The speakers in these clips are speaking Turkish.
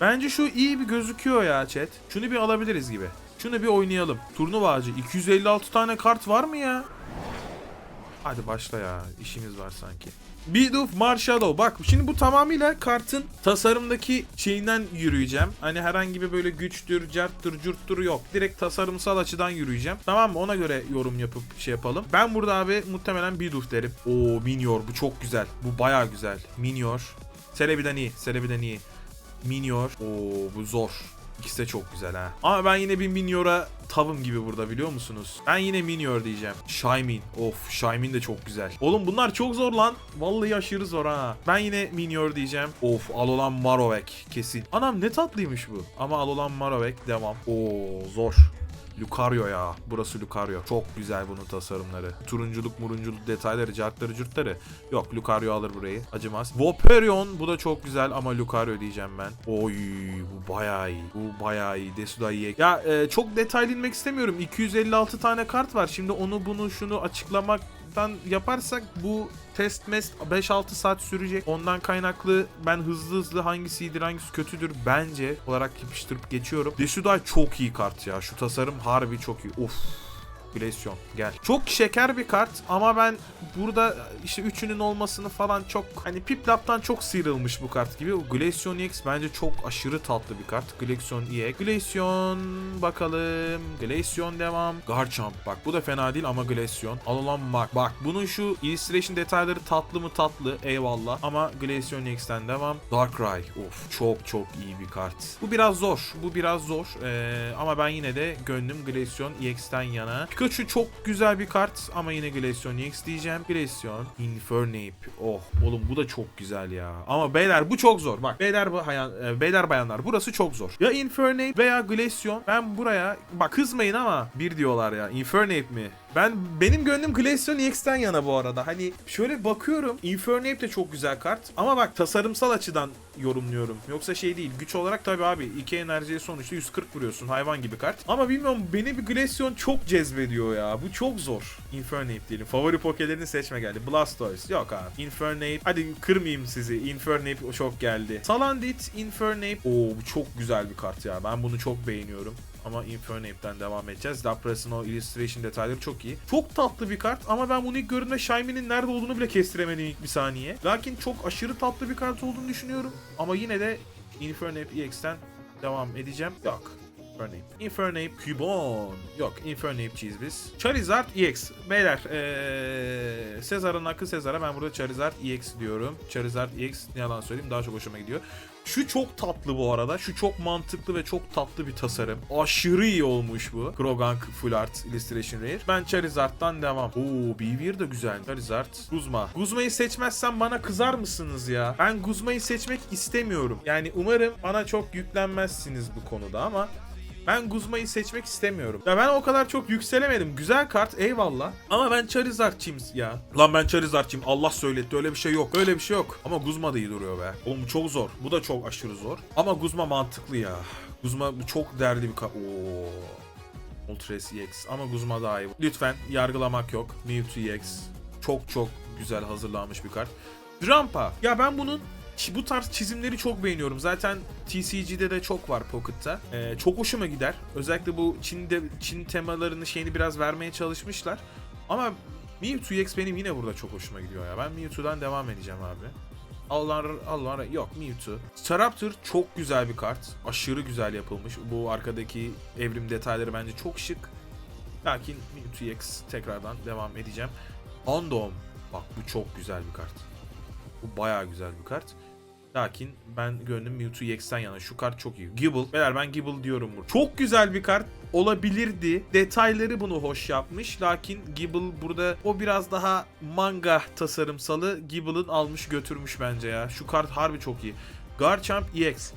Bence şu iyi bir gözüküyor ya chat. Şunu bir alabiliriz gibi. Şunu bir oynayalım. Turnuva ağacı. 256 tane kart var mı ya? Hadi başla ya. İşimiz var sanki. Beat of Marshadow. Bak şimdi bu tamamıyla kartın tasarımdaki şeyinden yürüyeceğim. Hani herhangi bir böyle güçtür, carttır, curttur yok. Direkt tasarımsal açıdan yürüyeceğim. Tamam mı? Ona göre yorum yapıp şey yapalım. Ben burada abi muhtemelen Beat of derim. Oo Minior bu çok güzel. Bu baya güzel. Minior. Celebi'den iyi. Celebi'den iyi. Minior. Oo bu zor. İkisi de çok güzel ha. Ama ben yine bir Minior'a tavım gibi burada biliyor musunuz? Ben yine Minior diyeceğim. Shymin. Of Shymin de çok güzel. Oğlum bunlar çok zor lan. Vallahi aşırı zor ha. Ben yine Minior diyeceğim. Of Alolan Marovek kesin. Anam ne tatlıymış bu. Ama Alolan Marovek devam. Oo zor. Lucario ya. Burası Lucario. Çok güzel bunun tasarımları. Turunculuk murunculuk detayları, cartları curtları. Yok Lucario alır burayı. Acımaz. Vaporeon bu da çok güzel ama Lucario diyeceğim ben. Oy bu bayağı iyi. Bu bayağı iyi. Desuda iyi. Ya e, çok detaylı inmek istemiyorum. 256 tane kart var. Şimdi onu bunu şunu açıklamaktan yaparsak bu test mest 5-6 saat sürecek. Ondan kaynaklı ben hızlı hızlı hangisi iyidir hangisi kötüdür bence olarak yapıştırıp geçiyorum. Desudai çok iyi kart ya. Şu tasarım harbi çok iyi. Of. Glaceon gel. Çok şeker bir kart ama ben burada işte üçünün olmasını falan çok hani Piplap'tan çok sıyrılmış bu kart gibi. O Glaceon EX bence çok aşırı tatlı bir kart. Glaceon EX. Glaceon bakalım. Glaceon devam. Garchomp bak bu da fena değil ama Glaceon. Alolan Mark. Bak bunun şu illustration detayları tatlı mı tatlı eyvallah ama Glaceon EX'ten devam. Darkrai. Of çok çok iyi bir kart. Bu biraz zor. Bu biraz zor. Ee, ama ben yine de gönlüm Glaceon EX'ten yana. Pikachu çok güzel bir kart ama yine Glaceon EX diyeceğim. Glaceon, Infernape. Oh oğlum bu da çok güzel ya. Ama beyler bu çok zor. Bak beyler bu hayan, e, beyler bayanlar burası çok zor. Ya Infernape veya Glaceon. Ben buraya bak kızmayın ama bir diyorlar ya. Infernape mi? Ben benim gönlüm Glaceon EX'ten yana bu arada. Hani şöyle bakıyorum. Infernape de çok güzel kart. Ama bak tasarımsal açıdan yorumluyorum. Yoksa şey değil. Güç olarak tabii abi 2 enerjiye sonuçta 140 vuruyorsun. Hayvan gibi kart. Ama bilmiyorum beni bir Glaceon çok cezbediyor ya. Bu çok zor. Infernape diyelim. Favori pokelerini seçme geldi. Blastoise. Yok abi. Infernape. Hadi kırmayayım sizi. Infernape çok geldi. Salandit, Infernape. Oo bu çok güzel bir kart ya. Ben bunu çok beğeniyorum. Ama Infernape'den devam edeceğiz. Lapras'ın o illustration detayları çok iyi. Çok tatlı bir kart ama ben bunu ilk gördüğümde Shymin'in nerede olduğunu bile kestiremedim ilk bir saniye. Lakin çok aşırı tatlı bir kart olduğunu düşünüyorum. Ama yine de Infernape EX'ten devam edeceğim. Yok. Infernape. Infernape Cubone. Yok Infernapeciyiz biz. Charizard EX. Beyler ee, Sezar'ın hakkı Sezar'a ben burada Charizard EX diyorum. Charizard EX ne yalan söyleyeyim daha çok hoşuma gidiyor. Şu çok tatlı bu arada. Şu çok mantıklı ve çok tatlı bir tasarım. Aşırı iyi olmuş bu. Krogank Full Art Illustration Rare. Ben Charizard'dan devam. Oo BB de güzel. Charizard. Guzma. Guzma'yı seçmezsem bana kızar mısınız ya? Ben Guzma'yı seçmek istemiyorum. Yani umarım bana çok yüklenmezsiniz bu konuda ama ben Guzma'yı seçmek istemiyorum. Ya ben o kadar çok yükselemedim. Güzel kart eyvallah. Ama ben Charizard'çıyım ya. Lan ben Charizard'çıyım. Allah söyletti. Öyle bir şey yok. Öyle bir şey yok. Ama Guzma da iyi duruyor be. Oğlum çok zor. Bu da çok aşırı zor. Ama Guzma mantıklı ya. Guzma çok değerli bir kart. Oo. Ultras EX. Ama Guzma daha iyi. Lütfen yargılamak yok. Mewtwo EX. Çok çok güzel hazırlanmış bir kart. Drampa. Ya ben bunun bu tarz çizimleri çok beğeniyorum. Zaten TCG'de de çok var Pocket'ta. Ee, çok hoşuma gider. Özellikle bu Çin'de Çin temalarını şeyini biraz vermeye çalışmışlar. Ama Mewtwo EX benim yine burada çok hoşuma gidiyor ya. Ben Mewtwo'dan devam edeceğim abi. Allah Allah yok Mewtwo. Staraptor çok güzel bir kart. Aşırı güzel yapılmış. Bu arkadaki evrim detayları bence çok şık. Lakin Mewtwo EX tekrardan devam edeceğim. Houndoom. Bak bu çok güzel bir kart. Bu bayağı güzel bir kart. Lakin ben gönlüm Mewtwo EX'ten yana. Şu kart çok iyi. Gibble. Beyler ben Gibble diyorum burada. Çok güzel bir kart olabilirdi. Detayları bunu hoş yapmış. Lakin Gibble burada o biraz daha manga tasarımsalı Gibble'ın almış götürmüş bence ya. Şu kart harbi çok iyi. Garchomp EX.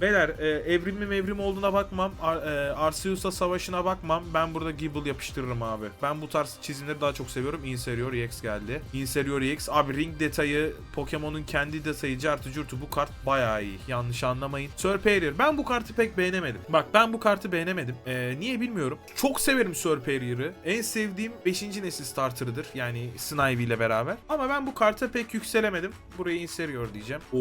Beyler e, evrim mi mevrim olduğuna bakmam. Ar, e, Arceus'a savaşına bakmam. Ben burada Gibble yapıştırırım abi. Ben bu tarz çizimleri daha çok seviyorum. Inserior EX geldi. Inserior EX. Abi ring detayı, Pokemon'un kendi detayı, cartı curtu bu kart bayağı iyi. Yanlış anlamayın. Serperior. Ben bu kartı pek beğenemedim. Bak ben bu kartı beğenemedim. E, niye bilmiyorum. Çok severim Serperior'ı. En sevdiğim 5. nesil starter'ıdır. Yani Snivy ile beraber. Ama ben bu karta pek yükselemedim. Buraya Inserior diyeceğim. Oo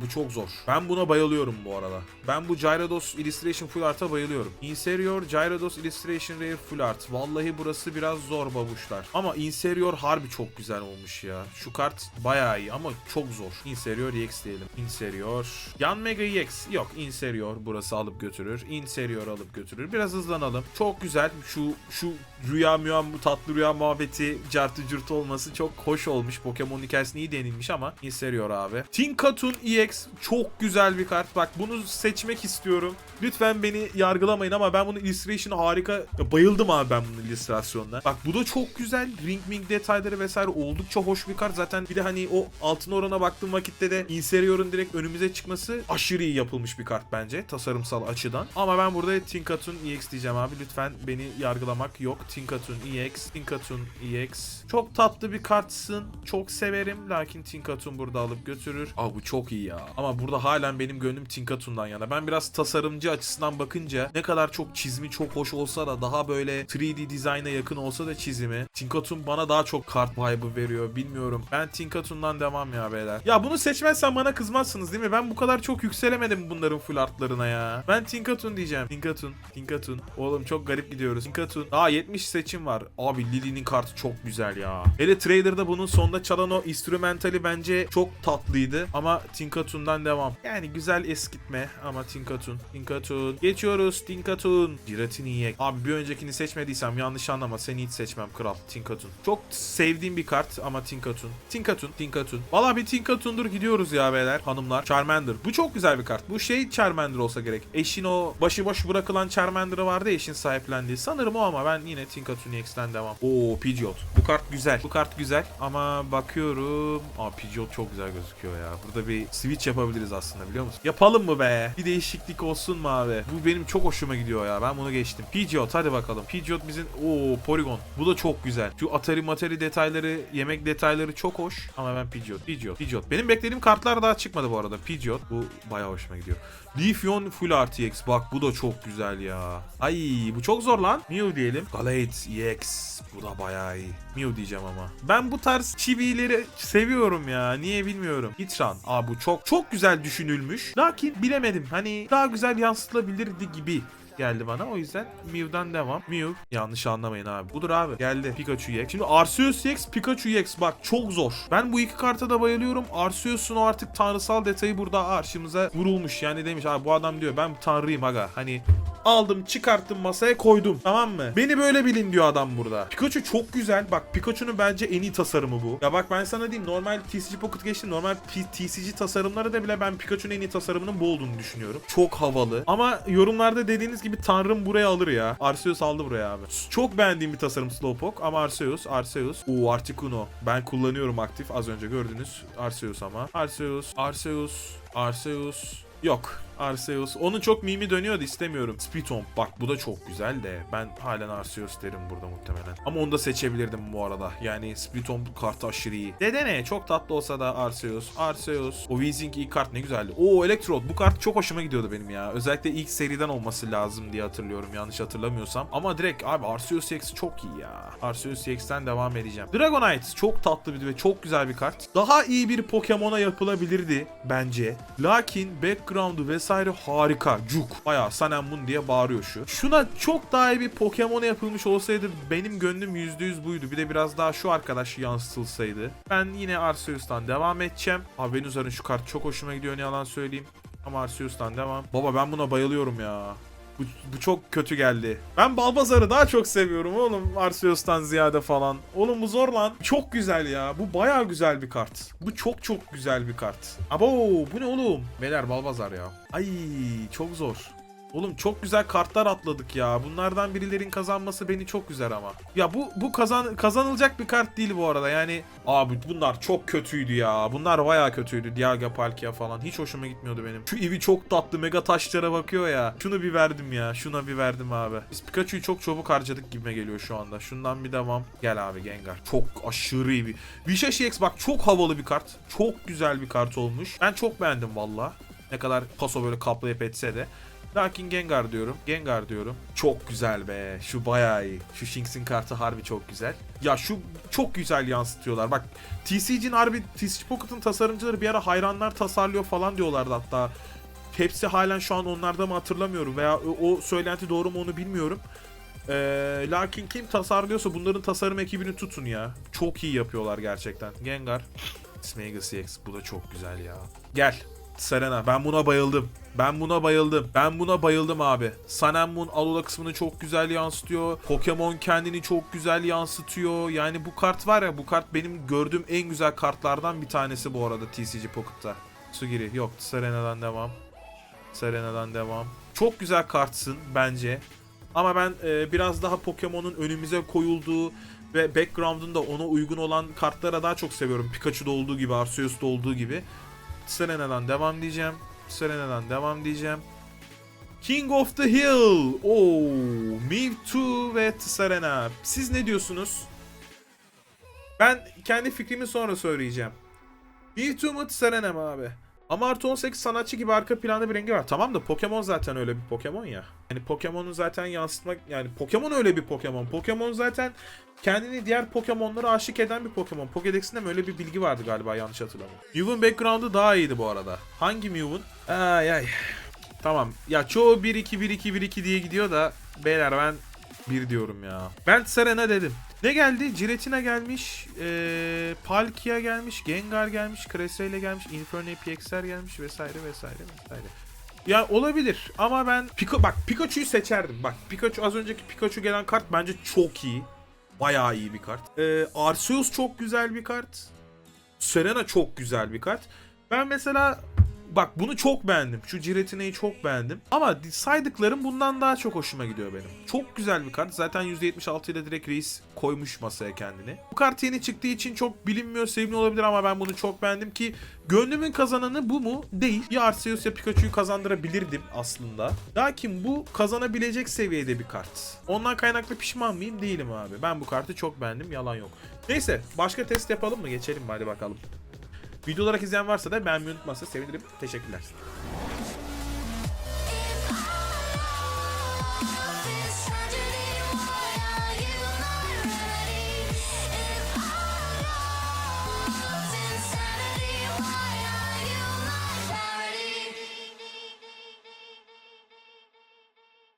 bu çok zor. Ben buna bayılıyorum bu arada. Ben bu Gyarados Illustration Full Art'a bayılıyorum. Inserior Gyarados Illustration Rare Full Art. Vallahi burası biraz zor babuşlar. Ama Inserior harbi çok güzel olmuş ya. Şu kart bayağı iyi ama çok zor. Inserior EX diyelim. Inserior. Yan Mega EX. Yok Inserior burası alıp götürür. Inserior alıp götürür. Biraz hızlanalım. Çok güzel. Şu şu rüya müya bu tatlı rüya muhabbeti cartı cırt olması çok hoş olmuş. Pokemon hikayesinde iyi denilmiş ama Inserior abi. Tinkatun EX çok güzel bir kart. Bak bunu seçmek istiyorum. Lütfen beni yargılamayın ama ben bunun illustration harika. Ya bayıldım abi ben bunun illüstrasyonuna. Bak bu da çok güzel. Ring ring detayları vesaire oldukça hoş bir kart. Zaten bir de hani o altın orana baktığım vakitte de Inserior'un direkt önümüze çıkması aşırı iyi yapılmış bir kart bence. Tasarımsal açıdan. Ama ben burada Tinkatun EX diyeceğim abi. Lütfen beni yargılamak yok. Tinkatun EX, Tinkatun EX. Çok tatlı bir kartsın. Çok severim. Lakin Tinkatun burada alıp götürür. Aa bu çok iyi ya. Ama burada halen benim gönlüm Tinkatun'dan yana. Ben biraz tasarımcı açısından bakınca ne kadar çok çizimi çok hoş olsa da daha böyle 3D dizayna yakın olsa da çizimi Tinkatun bana daha çok kart vibe'ı veriyor. Bilmiyorum. Ben Tinkatun'dan devam ya beyler. Ya bunu seçmezsen bana kızmazsınız değil mi? Ben bu kadar çok yükselemedim bunların full artlarına ya. Ben Tinkatun diyeceğim. Tinkatun. Tinkatun. Oğlum çok garip gidiyoruz. Tinkatun. Aa 70 seçim var. Abi Lily'nin kartı çok güzel ya. Hele trailer'da bunun sonunda çalan o instrumentali bence çok tatlıydı. Ama Tinkatun'dan devam. Yani güzel eskitme ama Tinkatun. Tinkatun. Geçiyoruz Tinkatun. Giratin EX. Abi bir öncekini seçmediysem yanlış anlama. Seni hiç seçmem kral. Tinkatun. Çok sevdiğim bir kart ama Tinkatun. Tinkatun. Tinkatun. Valla bir Tinkatun'dur gidiyoruz ya beyler hanımlar. Charmander. Bu çok güzel bir kart. Bu şey Charmander olsa gerek. Eşin o başıboş bırakılan Charmander'ı vardı ya eşin sahiplendiği. Sanırım o ama ben yine Tinkatun EX'ten devam. Oo Pidgeot. Bu kart güzel. Bu kart güzel ama bakıyorum. Aa Pidgeot çok güzel gözüküyor ya. Burada bir switch yapabiliriz aslında biliyor musun? Yapalım mı be? Bir değişiklik olsun mu abi? Bu benim çok hoşuma gidiyor ya. Ben bunu geçtim. Pidgeot hadi bakalım. Pidgeot bizim Oo Porygon. Bu da çok güzel. Şu Atari Matari detayları, yemek detayları çok hoş. Ama ben Pidgeot. Pidgeot. Pidgeot. Benim beklediğim kartlar daha çıkmadı bu arada. Pidgeot. Bu bayağı hoşuma gidiyor. Leafeon Full RTX. Bak bu da çok güzel ya. Ay bu çok zor lan. Mew diyelim. Galate EX. Bu da bayağı iyi. Mew diyeceğim ama. Ben bu tarz çivileri seviyorum ya. Niye bilmiyorum. Hitran. Aa bu çok çok güzel düşünülmüş. Lakin bilemedim. Hani daha güzel yansıtılabilirdi gibi geldi bana. O yüzden Mew'dan devam. Mew. Yanlış anlamayın abi. Budur abi. Geldi. Pikachu EX. Şimdi Arceus EX, Pikachu EX. Bak çok zor. Ben bu iki karta da bayılıyorum. Arceus'un artık tanrısal detayı burada arşımıza vurulmuş. Yani demiş abi bu adam diyor ben tanrıyım aga. Hani aldım çıkarttım masaya koydum tamam mı? Beni böyle bilin diyor adam burada. Pikachu çok güzel. Bak Pikachu'nun bence en iyi tasarımı bu. Ya bak ben sana diyeyim normal TCG Pocket geçtim. Normal TCG tasarımları da bile ben Pikachu'nun en iyi tasarımının bu olduğunu düşünüyorum. Çok havalı. Ama yorumlarda dediğiniz gibi tanrım buraya alır ya. Arceus aldı buraya abi. Çok beğendiğim bir tasarım Slowpoke ama Arceus, Arceus. Oo Articuno. Ben kullanıyorum aktif az önce gördünüz. Arceus ama. Arceus, Arceus, Arceus. Yok. Arceus. Onun çok mimi dönüyordu istemiyorum. Spitomp bak bu da çok güzel de ben halen Arceus derim burada muhtemelen. Ama onu da seçebilirdim bu arada. Yani Spitomp kartı aşırı iyi. Dedene çok tatlı olsa da Arceus. Arceus. O Weezing ilk kart ne güzeldi. Oo Electrode bu kart çok hoşuma gidiyordu benim ya. Özellikle ilk seriden olması lazım diye hatırlıyorum yanlış hatırlamıyorsam. Ama direkt abi Arceus EX çok iyi ya. Arceus EX'ten devam edeceğim. Dragonite çok tatlı bir ve çok güzel bir kart. Daha iyi bir Pokemon'a yapılabilirdi bence. Lakin background'u vesaire harika. Cuk. Bayağı Sanemmun diye bağırıyor şu. Şuna çok daha iyi bir Pokemon'a yapılmış olsaydı benim gönlüm %100 buydu. Bir de biraz daha şu arkadaş yansıtılsaydı. Ben yine Arceus'tan devam edeceğim. Abi Venusar'ın şu kart çok hoşuma gidiyor ne yalan söyleyeyim. Ama Arceus'tan devam. Baba ben buna bayılıyorum ya. Bu, bu çok kötü geldi. Ben Balbazar'ı daha çok seviyorum oğlum Arceus'tan ziyade falan. Oğlum bu zor lan. Çok güzel ya. Bu bayağı güzel bir kart. Bu çok çok güzel bir kart. Abo bu ne oğlum? Beyler Balbazar ya. Ay çok zor. Oğlum çok güzel kartlar atladık ya. Bunlardan birilerin kazanması beni çok güzel ama. Ya bu bu kazan kazanılacak bir kart değil bu arada. Yani abi bunlar çok kötüydü ya. Bunlar bayağı kötüydü. Dialga Palkia falan. Hiç hoşuma gitmiyordu benim. Şu Eevee çok tatlı. Mega taşlara bakıyor ya. Şunu bir verdim ya. Şuna bir verdim abi. Biz Pikachu'yu çok çabuk harcadık gibime geliyor şu anda. Şundan bir devam. Gel abi Gengar. Çok aşırı iyi bir. Vishashi X bak çok havalı bir kart. Çok güzel bir kart olmuş. Ben çok beğendim valla. Ne kadar paso böyle kaplayıp etse de. Lakin Gengar diyorum. Gengar diyorum. Çok güzel be. Şu bayağı iyi. Şu Shinx'in kartı harbi çok güzel. Ya şu çok güzel yansıtıyorlar. Bak TCG'nin harbi TCG Pocket'ın tasarımcıları bir ara hayranlar tasarlıyor falan diyorlardı hatta. hepsi halen şu an onlarda mı hatırlamıyorum veya o, söylenti doğru mu onu bilmiyorum. Ee, lakin kim tasarlıyorsa bunların tasarım ekibini tutun ya. Çok iyi yapıyorlar gerçekten. Gengar. Smega CX bu da çok güzel ya. Gel. Serena ben buna bayıldım. Ben buna bayıldım. Ben buna bayıldım abi. Moon Alola kısmını çok güzel yansıtıyor. Pokemon kendini çok güzel yansıtıyor. Yani bu kart var ya bu kart benim gördüğüm en güzel kartlardan bir tanesi bu arada TCG Pocket'ta. Sugiri yok Serena'dan devam. Serena'dan devam. Çok güzel kartsın bence. Ama ben e, biraz daha Pokemon'un önümüze koyulduğu ve background'unda ona uygun olan kartlara daha çok seviyorum. Pikachu'da olduğu gibi, Arceus'ta olduğu gibi. Serena'dan devam diyeceğim. Serena'dan devam diyeceğim. King of the Hill. Oo, Mewtwo ve Serena. Siz ne diyorsunuz? Ben kendi fikrimi sonra söyleyeceğim. Mewtwo mu Serena mı abi? Ama artı 18 sanatçı gibi arka planda bir rengi var. Tamam da Pokemon zaten öyle bir Pokemon ya. Yani Pokemon'u zaten yansıtmak yani Pokemon öyle bir Pokemon. Pokemon zaten kendini diğer Pokemon'lara aşık eden bir Pokemon. Pokédex'inde mi öyle bir bilgi vardı galiba yanlış hatırlamıyorum. Mew'un background'ı daha iyiydi bu arada. Hangi Mew'un? Ay ay. Tamam. Ya çoğu 1-2 1-2 1-2 diye gidiyor da beyler ben 1 diyorum ya. Ben Serena dedim. Ne geldi? Giratina gelmiş, ee, Palkia gelmiş, Gengar gelmiş, Cresselia gelmiş, Inferno PXR gelmiş vesaire vesaire vesaire. Ya olabilir ama ben Pika bak Pikachu'yu seçerdim. Bak Pikachu az önceki Pikachu gelen kart bence çok iyi. Bayağı iyi bir kart. Ee, Arceus çok güzel bir kart. Serena çok güzel bir kart. Ben mesela bak bunu çok beğendim. Şu Giratina'yı çok beğendim. Ama saydıklarım bundan daha çok hoşuma gidiyor benim. Çok güzel bir kart. Zaten %76 ile direkt reis koymuş masaya kendini. Bu kart yeni çıktığı için çok bilinmiyor, sevimli olabilir ama ben bunu çok beğendim ki gönlümün kazananı bu mu? Değil. Ya Arceus ya Pikachu'yu kazandırabilirdim aslında. Lakin bu kazanabilecek seviyede bir kart. Ondan kaynaklı pişman mıyım? Değilim abi. Ben bu kartı çok beğendim. Yalan yok. Neyse başka test yapalım mı? Geçelim? Hadi bakalım. Video olarak izleyen varsa da beğenmeyi unutmazsa sevinirim. Teşekkürler.